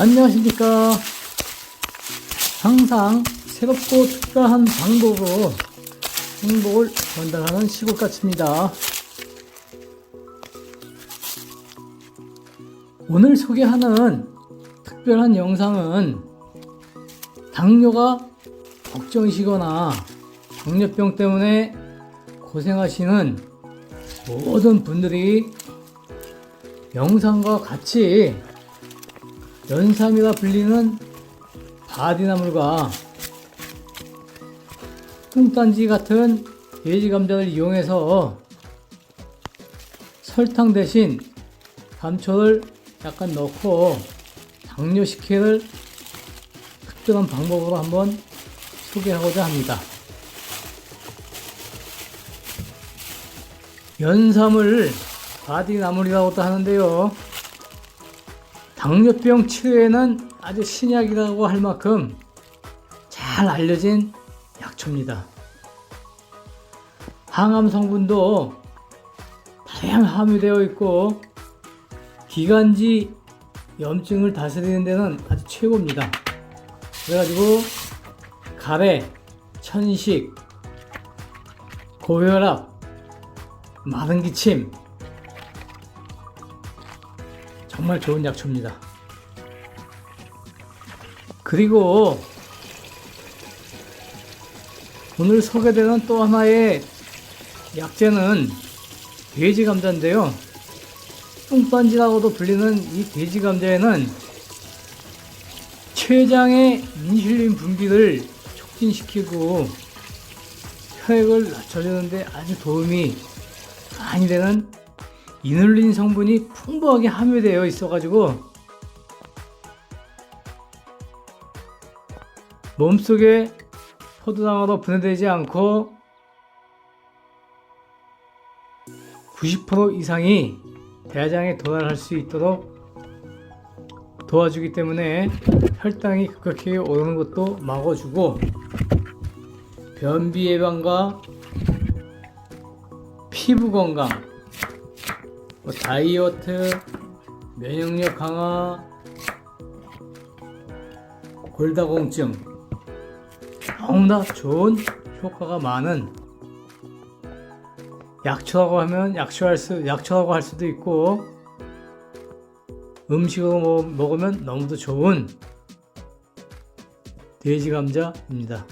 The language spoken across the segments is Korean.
안녕하십니까. 항상 새롭고 특별한 방법으로 행복을 전달하는 시골까치입니다. 오늘 소개하는 특별한 영상은 당뇨가 걱정이시거나 당뇨병 때문에 고생하시는 모든 분들이 영상과 같이 연삼이라 불리는 바디나물과 뚱딴지 같은 돼지 감자를 이용해서 설탕 대신 감초를 약간 넣고 당뇨 식혜를 특별한 방법으로 한번 소개하고자 합니다. 연삼을 바디나물이라고도 하는데요. 당뇨병 치료에는 아주 신약이라고 할 만큼 잘 알려진 약초입니다. 항암 성분도 다량 함유되어 있고 기관지 염증을 다스리는 데는 아주 최고입니다. 그래가지고 가래, 천식, 고혈압, 마른 기침 정말 좋은 약초입니다. 그리고 오늘 소개되는 또 하나의 약재는 돼지 감자인데요. 뚱딴지라고도 불리는 이 돼지 감자에는 췌장의 인슐린 분비를 촉진시키고 혈액을 낮춰주는데 아주 도움이 많이 되는 이눌린 성분이 풍부하게 함유되어 있어가지고 몸속에 포도당으로 분해되지 않고 90% 이상이 대장에 도달할 수 있도록 도와주기 때문에 혈당이 급격하게 오르는 것도 막아주고 변비 예방과 피부 건강 뭐 다이어트, 면역력 강화, 골다공증 너무나 좋은 효과가 많은 약초라고 하면 약초할 수 약초라고 할 수도 있고 음식으로 먹- 먹으면 너무도 좋은 돼지 감자입니다.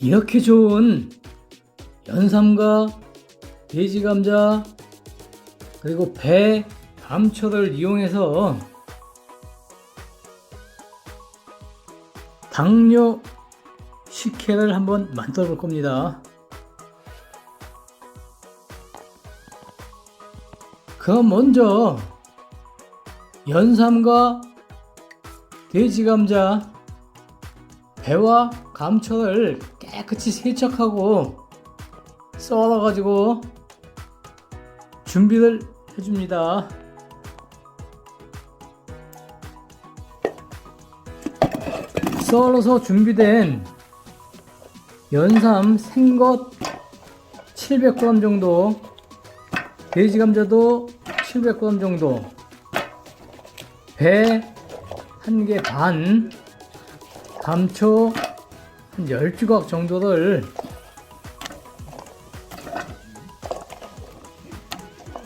이렇게 좋은 연삼과 돼지 감자 그리고 배 감초를 이용해서 당뇨 식혜를 한번 만들어 볼 겁니다. 그럼 먼저 연삼과 돼지 감자 배와 감초를 깨끗이 세척하고 썰어가지고 준비를 해줍니다. 썰어서 준비된 연삼 생것 700g 정도, 돼지 감자도 700g 정도, 배 한 개 반, 감초 한 10조각 정도를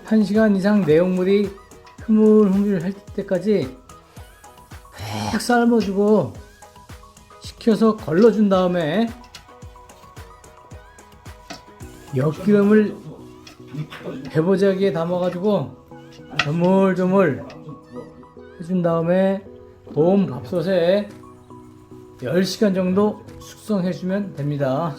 한시간 이상 내용물이 흐물흐물 할 때까지 푹 삶아주고 식혀서 걸러준 다음에 엿기름을 배보자기에 담아가지고 조물조물 해준 다음에 보온 밥솥에 10시간 정도 숙성해주면 됩니다.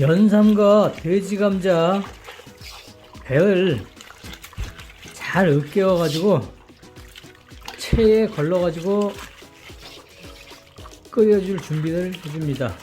연삼과 돼지 감자 배를 잘 으깨어 가지고 체에 걸러 가지고 끓여줄 준비를 해줍니다.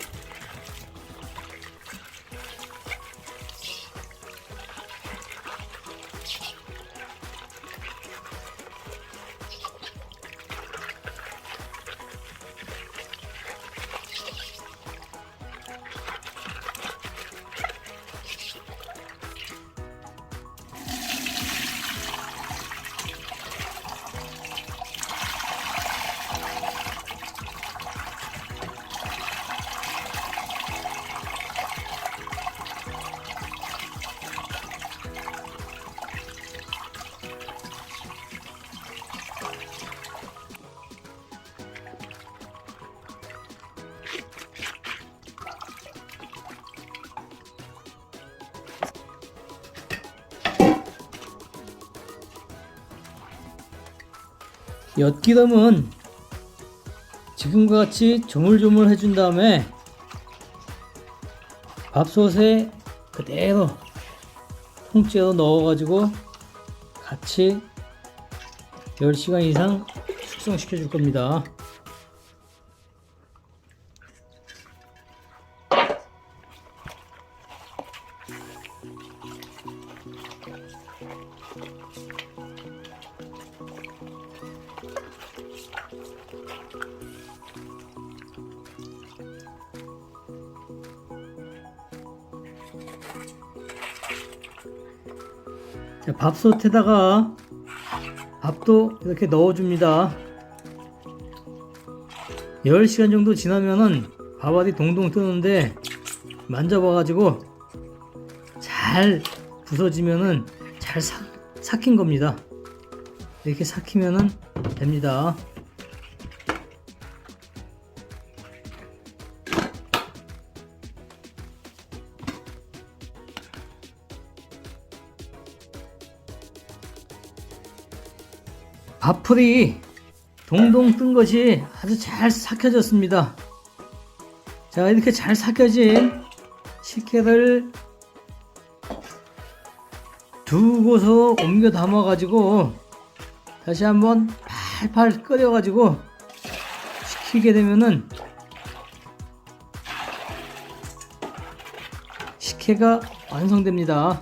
엿기름은 지금과 같이 조물조물 해준 다음에 밥솥에 그대로 통째로 넣어가지고 같이 10시간 이상 숙성시켜 줄 겁니다. 밥솥에다가 밥도 이렇게 넣어줍니다. 10시간 정도 지나면은 밥알이 동동 뜨는데 만져봐가지고 잘 부서지면은 잘 삭, 삭힌 겁니다. 이렇게 삭히면은 됩니다. 밥풀이 동동 뜬 것이 아주 잘 삭혀졌습니다. 자, 이렇게 잘 삭혀진 식혜를 두고서 옮겨 담아 가지고 다시 한번 팔팔 끓여 가지고 식히게 되면은 식혜가 완성됩니다.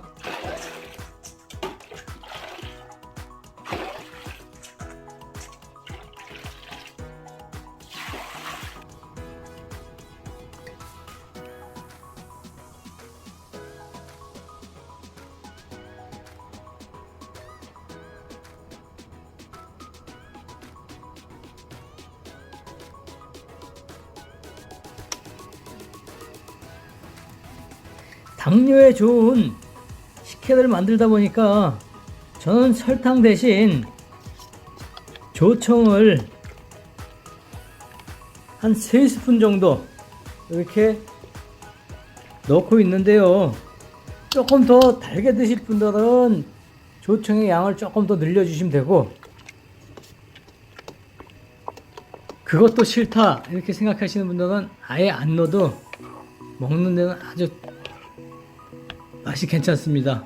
당뇨에 좋은 식혜를 만들다 보니까 저는 설탕 대신 조청을 한 3스푼 정도 이렇게 넣고 있는데요. 조금 더 달게 드실 분들은 조청의 양을 조금 더 늘려주시면 되고 그것도 싫다 이렇게 생각하시는 분들은 아예 안 넣어도 먹는 데는 아주 맛이 괜찮습니다.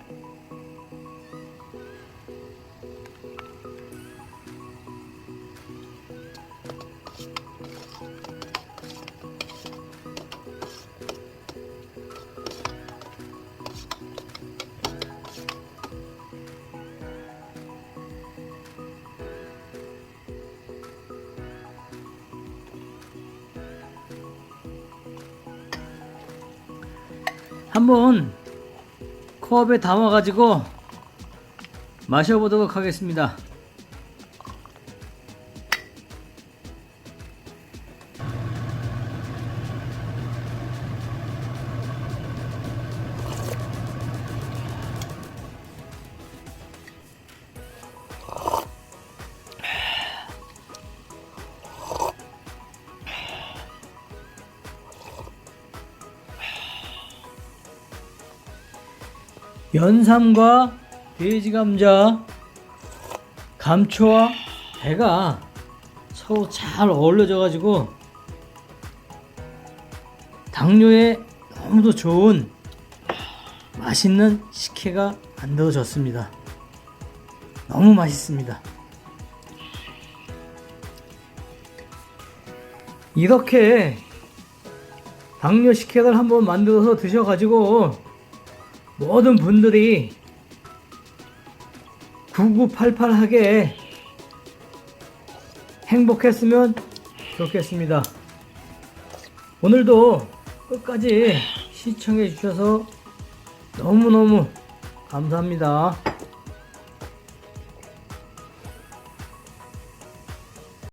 한번 컵에 담아가지고 마셔보도록 하겠습니다. 연삼과 돼지 감자, 감초와 배가 서로 잘 어울려져 가지고 당뇨에 너무도 좋은 맛있는 식혜가 만들어졌습니다. 너무 맛있습니다. 이렇게 당뇨 식혜를 한번 만들어서 드셔가지고 모든 분들이 9988하게 행복했으면 좋겠습니다. 오늘도 끝까지 시청해 주셔서 너무너무 감사합니다.